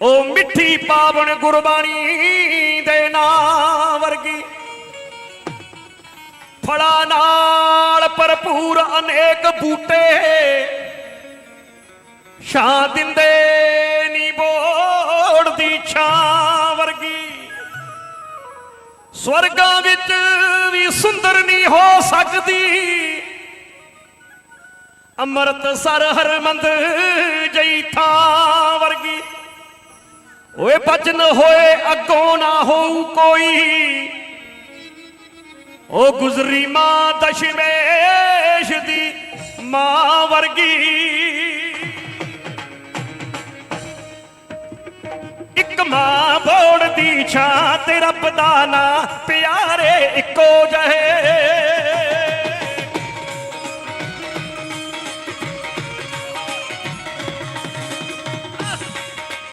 ਉਹ ਮਿੱਠੀ ਪਾਵਨ ਗੁਰਬਾਣੀ ਦੇ ਨਾਂ ਵਰਗੀ। ਫਲਾਂ ਨਾਲ ਭਰਪੂਰ ਅਨੇਕ ਬੂਟੇ ਛਾਂ ਦਿੰਦੇ ਨੀ ਬੋੜ ਦੀ ਛਾਂ ਵਰਗੀ। ਸਵਰਗਾਂ ਵਿੱਚ ਵੀ ਸੁੰਦਰ ਨਹੀਂ ਹੋ ਸਕਦੀ। ਅੰਮ੍ਰਿਤਸਰ ਹਰਮੰਦ ਜਈ ਥਾਂ ਓਏ ਬਚਨ ਹੋਏ ਅੱਗੋਂ ਨਾ ਹੋਊ ਕੋਈ। ਉਹ ਗੁਜ਼ਰੀ ਮਾਂ ਦਸ਼ਮੇਸ਼ ਦੀ ਮਾਂ ਵਰਗੀ। ਇੱਕ ਮਾਂ ਬੋੜ ਦੀ ਛਾਂ ਤੇ ਰੱਬ ਦਾ ਨਾਂ ਪਿਆਰੇ ਇੱਕੋ ਜਹੇ